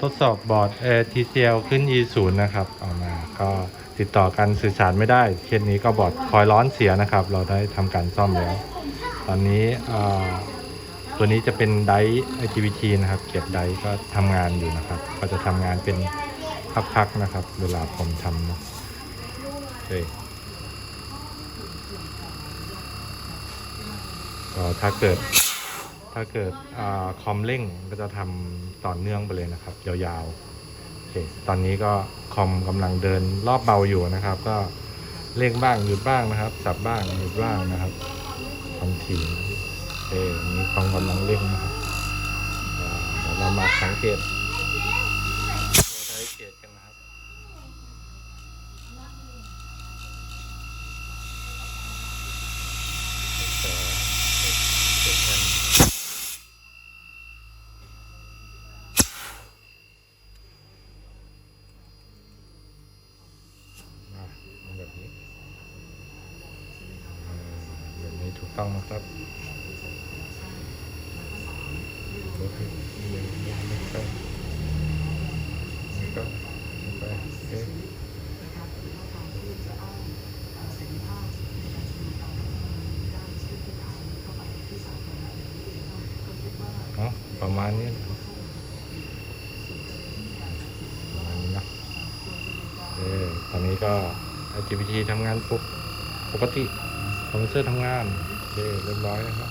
ทดสอบบอร์ด ATCL ขึ้น E0 นะครับเออกมาก็ติดต่อกันสื่อสารไม่ได้เคสนี้ก็บอร์ดคอยร้อนเสียนะครับ เราได้ทำการซ่อมแล้ว ตอนนี้ตัวนี้จะเป็นได IGBT นะครับ เก็บไดก็ทำงานอยู่นะครับ ก็จะทำงานเป็นพักๆนะครับ เวลาผมทำเนะโอเคก็ถ้าเกิด ถ้าเกิดอคอมเร่งก็จะทำต่อเนื่องไปเลยนะครับ ยาวๆโอเคตอนนี้ก็คอมกำลังเดินรอบเบาอยู่นะครับ ก็เร่งบ้างหยุดบ้างนะครับ สับบ้างหยุดบ้างนะครับบางทีโอเคอันนี้คอมกำลังเร่งนะครับอ่าเดี๋ยวเรามาสังเกตสังเกตกันนะครับโอเคเก็บกัน อะเอาแบบนี้อ่าแบบนี้ ถูกต้องนะครับโอเคเดี๋ยวเดี๋ยวเดี๋ยวไปนี่ก็ไปโอเคเอาประมาณนี้ประมาณนี้นะเออตอนนี้ก็ IGBT ทำงานปกปกติ คอมพิวเตอร์ทำงานโอเคเรียบร้อยนะครับ